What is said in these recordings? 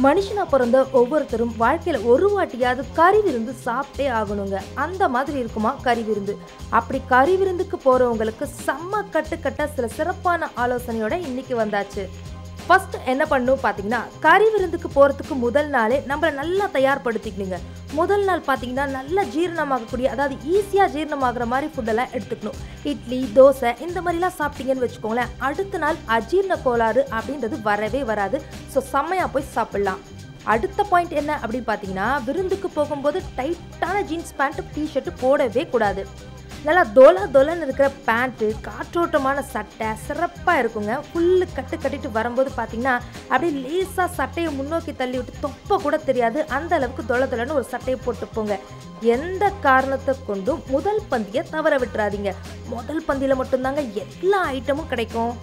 மனுஷனா பிறந்த ஒவ்வொருத்தரும் வாழ்க்கையில ஒரு வாட்டியாவது கறி விருந்து சாப்பிட்டே ஆகணுங்க. அந்த மாதிரி இருக்குமா கறி விருந்து? அப்படி கறி விருந்துக்கு போறவங்களுக்கு செம்ம கட்டுக்கட்ட சில சிறப்பான ஆலோசனையோட இன்னைக்கு வந்தாச்சு. ஃபர்ஸ்ட் என்ன பண்ணும் பார்த்தீங்கன்னா கறி விருந்துக்கு போகிறதுக்கு முதல் நாளே நம்மளை நல்லா தயார்படுத்திக்கணுங்க. முதல் நாள் பார்த்தீங்கன்னா நல்லா ஜீரணமாகக்கூடிய அதாவது ஈஸியாக ஜீரணமாகிற மாதிரி ஃபுட்டெல்லாம் எடுத்துக்கணும். இட்லி தோசை இந்த மாதிரிலாம் சாப்பிட்டீங்கன்னு வச்சுக்கோங்களேன் அடுத்த நாள் அஜீரண கோளாறு அப்படின்றது வரவே வராது. ஸோ செம்மையாக போய் சாப்பிட்லாம். அடுத்த பாயிண்ட் என்ன அப்படின்னு பார்த்தீங்கன்னா விருந்துக்கு போகும்போது டைட்டான ஜீன்ஸ் பேண்ட்டு டிஷர்ட்டு போடவே கூடாது. நல்லா தொல தொலன்னு இருக்கிற பேண்ட்டு காற்றோட்டமான சட்டை சிறப்பாக இருக்குங்க. ஃபுல்லு கட்டு கட்டிட்டு வரும்போது பார்த்தீங்கன்னா அப்படியே லேசாக சட்டையை முன்னோக்கி தள்ளி விட்டு தொப்பை கூட தெரியாது. அந்த அளவுக்கு தொல தொலன்னு ஒரு சட்டையை போட்டு போங்க. எந்த காரணத்தை கொண்டும் முதல் பந்தியை தவற விட்டுறாதீங்க. முதல் பந்தியில் மட்டும்தாங்க எல்லா ஐட்டமும் கிடைக்கும்.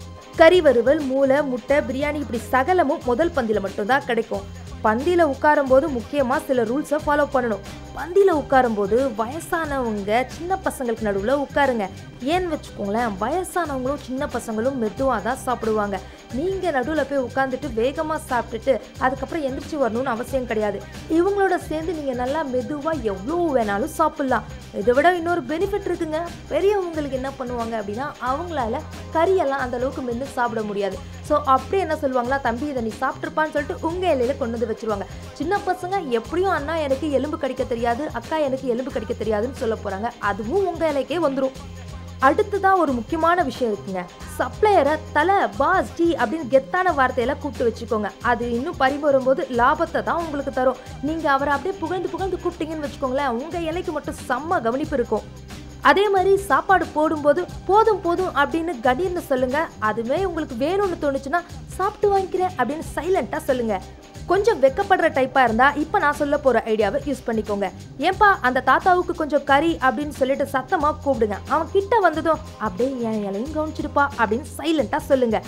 கறி வறுவல் மூளை முட்டை பிரியாணி இப்படி சகலமும் முதல் பந்தியில் மட்டும்தான் கிடைக்கும். பந்தியில் உட்காரும்போது முக்கியமாக சில ரூல்ஸை ஃபாலோ பண்ணணும். பந்தியில் உட்காரும்போது வயசானவங்க சின்ன பசங்களுக்கு நடுவில் உட்காருங்க. ஏன்னு வச்சுக்கோங்களேன் வயசானவங்களும் சின்ன பசங்களும் மெதுவாக தான் சாப்பிடுவாங்க. நீங்கள் நடுவில் போய் உட்காந்துட்டு வேகமாக சாப்பிட்டுட்டு அதுக்கப்புறம் எந்திரிச்சு வரணும்னு அவசியம் கிடையாது. இவங்களோட சேர்ந்து நீங்கள் நல்லா மெதுவாக எவ்வளோ வேணாலும் சாப்பிட்லாம். இதை விட இன்னொரு பெனிஃபிட் இருக்குங்க. பெரியவங்களுக்கு என்ன பண்ணுவாங்க அப்படின்னா அவங்களால கறியெல்லாம் அந்த அளவுக்கு மென்று சாப்பிட முடியாது. ஸோ அப்படியே என்ன சொல்லுவாங்களா? தம்பி இதை நீ சாப்பிட்ருப்பான்னு சொல்லிட்டு உங்கள் இலையில கொண்டு வந்து வச்சிருவாங்க. சின்ன பசங்க எப்படியும் அண்ணா எனக்கு எலும்பு கடிக்க தெரியாது அக்கா எனக்கு எலும்பு கடிக்க தெரியாதுன்னு சொல்ல போகிறாங்க அதுவும் உங்கள் இலைக்கே வந்துடும் அடுத்ததான் ஒரு முக்கியமான விஷயம் இருக்குங்க. சப்ளையரை தலை பாஸ் டீ அப்படின்னு கெத்தான வார்த்தையில கூப்பிட்டு வச்சுக்கோங்க. அது இன்னும் பரிமாறும்போது லாபத்தை தான் உங்களுக்கு தரும். நீங்கள் அவரை அப்படியே புகழ்ந்து புகழ்ந்து கூப்பிட்டீங்கன்னு வச்சுக்கோங்களேன் உங்கள் இலைக்கு மட்டும் செம்ம கவனிப்பு இருக்கும். அதே மாதிரி சாப்பாடு போடும்போது போதும் போதும் அப்படின்னு கணீர்னு சொல்லுங்க. அதுவே உங்களுக்கு வேணும்னு தோணுச்சுன்னா சாப்பிட்டு வாங்கிக்கிறேன் அப்படின்னு சைலண்டா சொல்லுங்க. கொஞ்சம் வெக்கப்படுற டைப்பாக இருந்தால் இப்போ நான் சொல்ல போகிற ஐடியாவை யூஸ் பண்ணிக்கோங்க. ஏன்பா அந்த தாத்தாவுக்கு கொஞ்சம் கறி அப்படின்னு சொல்லிட்டு சத்தமாக கூப்பிடுங்க. அவன் கிட்ட வந்ததும் அப்படியே என் இலையும் கவனிச்சிருப்பா அப்படின்னு சைலண்டா சொல்லுங்கள்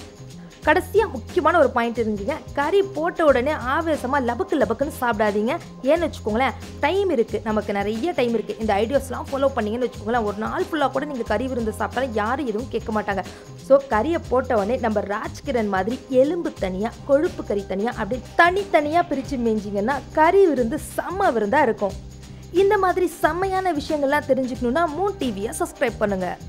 கடைசியாக முக்கியமான ஒரு பாயிண்ட் இருந்தீங்க. கறி போட்ட உடனே ஆவேசமாக லபக்கு லபக்குன்னு சாப்பிடாதீங்க. ஏன்னு வச்சுக்கோங்களேன் டைம் இருக்குது நமக்கு நிறைய டைம் இருக்குது இந்த ஐடியாஸ்லாம் ஃபாலோ பண்ணீங்கன்னு வச்சுக்கோங்களேன் ஒரு நாள் ஃபுல்லாக கூட நீங்கள் கறி விருந்து சாப்பிட்டாலும் யாரும் எதுவும் கேட்க மாட்டாங்க. ஸோ கறியை போட்ட உடனே நம்ம ராஜ்கிரண் மாதிரி எலும்பு தனியாக கொழுப்பு கறி தனியாக அப்படி தனித்தனியாக பிரித்து மேய்ஞ்சிங்கன்னா கறி விருந்து செம்ம விருந்தாக இருக்கும். இந்த மாதிரி செம்மையான விஷயங்கள்லாம் தெரிஞ்சுக்கணுன்னா மூன் டிவியை சப்ஸ்கிரைப் பண்ணுங்கள்